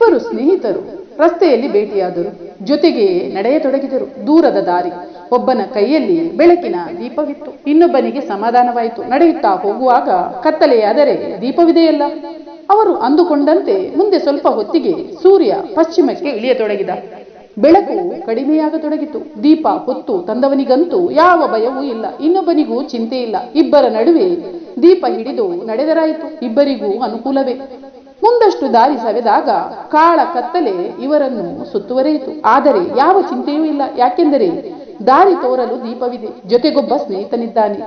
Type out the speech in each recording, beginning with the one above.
ಇಬ್ಬರು ಸ್ನೇಹಿತರು ರಸ್ತೆಯಲ್ಲಿ ಭೇಟಿಯಾದರು. ಜೊತೆಗೆ ನಡೆಯತೊಡಗಿದರು. ದೂರದ ದಾರಿ. ಒಬ್ಬನ ಕೈಯಲ್ಲಿ ಬೆಳಕಿನ ದೀಪವಿತ್ತು. ಇನ್ನೊಬ್ಬನಿಗೆ ಸಮಾಧಾನವಾಯಿತು. ನಡೆಯುತ್ತಾ ಹೋಗುವಾಗ ಕತ್ತಲೆಯಾದರೆ ದೀಪವಿದೆಯಲ್ಲ? ಅವರು ಅಂದುಕೊಂಡಂತೆ ಮುಂದೆ ಸ್ವಲ್ಪ ಹೊತ್ತಿಗೆ ಸೂರ್ಯ ಪಶ್ಚಿಮಕ್ಕೆ ಇಳಿಯತೊಡಗಿದ. ಬೆಳಕು ಕಡಿಮೆಯಾಗತೊಡಗಿತು. ದೀಪ ಹೊತ್ತು ತಂದವನಿಗಂತೂ ಯಾವ ಭಯವೂ ಇಲ್ಲ. ಇನ್ನೊಬ್ಬನಿಗೂ ಚಿಂತೆ ಇಲ್ಲ ಇಬ್ಬರ ನಡುವೆ ದೀಪ ಹಿಡಿದು ನಡೆದರಾಯಿತು. ಇಬ್ಬರಿಗೂ ಅನುಕೂಲವೇ. ಮುಂದಷ್ಟು ದಾರಿ ಸವೆದಾಗ ಕಾಳ ಕತ್ತಲೆ ಇವರನ್ನು ಸುತ್ತುವರೆಯಿತು. ಆದರೆ ಯಾವ ಚಿಂತೆಯೂ ಇಲ್ಲ. ಯಾಕೆಂದರೆ ದಾರಿ ತೋರಲು ದೀಪವಿದೆ. ಜೊತೆಗೊಬ್ಬ ಸ್ನೇಹಿತನಿದ್ದಾನೆ.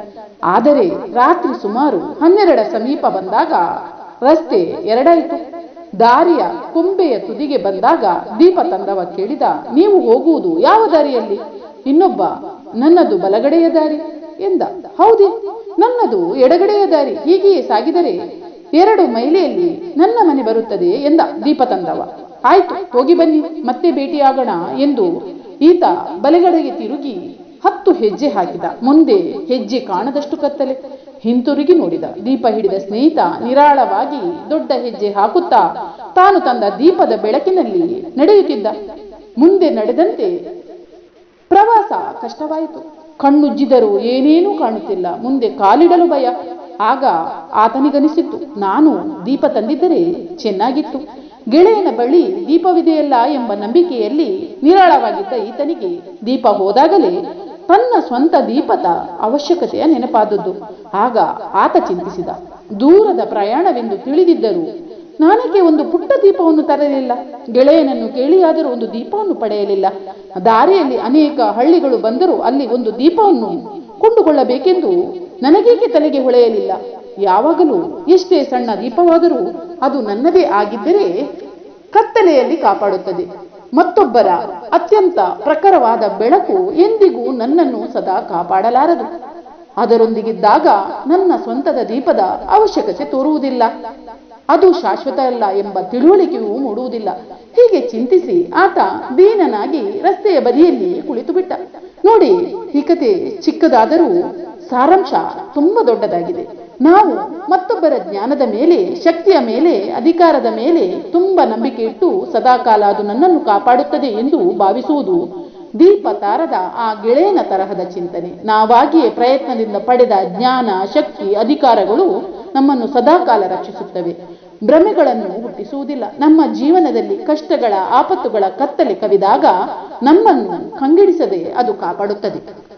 ಆದರೆ ರಾತ್ರಿ ಸುಮಾರು ಹನ್ನೆರಡ ಸಮೀಪ ಬಂದಾಗ ರಸ್ತೆ ಎರಡಾಯಿತು. ದಾರಿಯ ಕೊಂಬೆಯ ತುದಿಗೆ ಬಂದಾಗ ದೀಪ ತಂದವ ಕೇಳಿದ, ನೀವು ಹೋಗುವುದು ಯಾವ ದಾರಿಯಲ್ಲಿ? ಇನ್ನೊಬ್ಬ ನನ್ನದು ಬಲಗಡೆಯ ದಾರಿ ಎಂದ. ಹೌದೇ, ನನ್ನದು ಎಡಗಡೆಯ ದಾರಿ. ಹೀಗೆಯೇ ಸಾಗಿದರೆ ಎರಡು ಮೈಲಿಯಲ್ಲಿ ನನ್ನ ಮನೆ ಬರುತ್ತದೆ ಎಂದ ದೀಪ ತಂದವ. ಆಯ್ತು, ಹೋಗಿ ಬನ್ನಿ, ಮತ್ತೆ ಭೇಟಿಯಾಗೋಣ ಎಂದು ಈತ ಬಲಗಡೆಗೆ ತಿರುಗಿ ಹತ್ತು ಹೆಜ್ಜೆ ಹಾಕಿದ. ಮುಂದೆ ಹೆಜ್ಜೆ ಕಾಣದಷ್ಟು ಕತ್ತಲೆ. ಹಿಂತಿರುಗಿ ನೋಡಿದ. ದೀಪ ಹಿಡಿದ ಸ್ನೇಹಿತ ನಿರಾಳವಾಗಿ ದೊಡ್ಡ ಹೆಜ್ಜೆ ಹಾಕುತ್ತಾ ತಾನು ತಂದ ದೀಪದ ಬೆಳಕಿನಲ್ಲಿ ನಡೆಯುತ್ತಿದ್ದ. ಮುಂದೆ ನಡೆದಂತೆ ಪ್ರವಾಸ ಕಷ್ಟವಾಯಿತು. ಕಣ್ಣುಜ್ಜಿದರೂ ಏನೇನೂ ಕಾಣುತ್ತಿಲ್ಲ. ಮುಂದೆ ಕಾಲಿಡಲು ಭಯ. ಆಗ ಆತನಿಗನಿಸಿತ್ತು ನಾನು ದೀಪ ತಂದಿದ್ದರೆ ಚೆನ್ನಾಗಿತ್ತು. ಗೆಳೆಯನ ಬಳಿ ದೀಪವಿದೆಯಲ್ಲ ಎಂಬ ನಂಬಿಕೆಯಲ್ಲಿ ನಿರಾಳವಾಗಿದ್ದ ಈತನಿಗೆ ದೀಪ ಹೋದಾಗಲೇ ತನ್ನ ಸ್ವಂತ ದೀಪದ ಅವಶ್ಯಕತೆಯ ನೆನಪಾದದ್ದು. ಆಗ ಆತ ಚಿಂತಿಸಿದ. ದೂರದ ಪ್ರಯಾಣವೆಂದು ತಿಳಿದಿದ್ದರೂ ನಾನಕ್ಕೆ ಒಂದು ಪುಟ್ಟ ದೀಪವನ್ನು ತರಲಿಲ್ಲ. ಗೆಳೆಯನನ್ನು ಕೇಳಿಯಾದರೂ ಒಂದು ದೀಪವನ್ನು ಪಡೆಯಲಿಲ್ಲ. ದಾರಿಯಲ್ಲಿ ಅನೇಕ ಹಳ್ಳಿಗಳು ಬಂದರೂ ಅಲ್ಲಿ ಒಂದು ದೀಪವನ್ನು ಕೊಂಡುಕೊಳ್ಳಬೇಕೆಂದು ನನಗೇಕೆ ತಲೆಗೆ ಹೊಳೆಯಲಿಲ್ಲ? ಯಾವಾಗಲೂ ಎಷ್ಟೇ ಸಣ್ಣ ದೀಪವಾದರೂ ಅದು ನನ್ನದೇ ಆಗಿದ್ದರೆ ಕತ್ತಲೆಯಲ್ಲಿ ಕಾಪಾಡುತ್ತದೆ. ಮತ್ತೊಬ್ಬರ ಅತ್ಯಂತ ಪ್ರಖರವಾದ ಬೆಳಕು ಎಂದಿಗೂ ನನ್ನನ್ನು ಸದಾ ಕಾಪಾಡಲಾರದು. ಅದರೊಂದಿಗಿದ್ದಾಗ ನನ್ನ ಸ್ವಂತದ ದೀಪದ ಅವಶ್ಯಕತೆ ತೋರುವುದಿಲ್ಲ. ಅದು ಶಾಶ್ವತ ಅಲ್ಲ ಎಂಬ ತಿಳುವಳಿಕೆಯೂ ಮೂಡುವುದಿಲ್ಲ. ಹೀಗೆ ಚಿಂತಿಸಿ ಆತ ದೀನನಾಗಿ ರಸ್ತೆಯ ಬದಿಯಲ್ಲಿ ಕುಳಿತು ಬಿಟ್ಟ ನೋಡಿ ಈ ಕತೆ ಚಿಕ್ಕದಾದರೂ ಸಾರಾಂಶ ತುಂಬಾ ದೊಡ್ಡದಾಗಿದೆ. ನಾವು ಮತ್ತೊಬ್ಬರ ಜ್ಞಾನದ ಮೇಲೆ, ಶಕ್ತಿಯ ಮೇಲೆ, ಅಧಿಕಾರದ ಮೇಲೆ ತುಂಬಾ ನಂಬಿಕೆ ಇಟ್ಟು ಸದಾಕಾಲ ಅದು ನನ್ನನ್ನು ಕಾಪಾಡುತ್ತದೆ ಎಂದು ಭಾವಿಸುವುದು ದೀಪ ತಾರದ ಆ ಗೆಳೆಯನ ತರಹದ ಚಿಂತನೆ. ನಾವಾಗಿಯೇ ಪ್ರಯತ್ನದಿಂದ ಪಡೆದ ಜ್ಞಾನ, ಶಕ್ತಿ, ಅಧಿಕಾರಗಳು ನಮ್ಮನ್ನು ಸದಾಕಾಲ ರಕ್ಷಿಸುತ್ತವೆ. ಭ್ರಮೆಗಳನ್ನು ಹುಟ್ಟಿಸುವುದಿಲ್ಲ. ನಮ್ಮ ಜೀವನದಲ್ಲಿ ಕಷ್ಟಗಳ, ಆಪತ್ತುಗಳ ಕತ್ತಲೆ ಕವಿದಾಗ ನಮ್ಮನ್ನು ಕಂಗಿಡಿಸದೆ ಅದು ಕಾಪಾಡುತ್ತದೆ.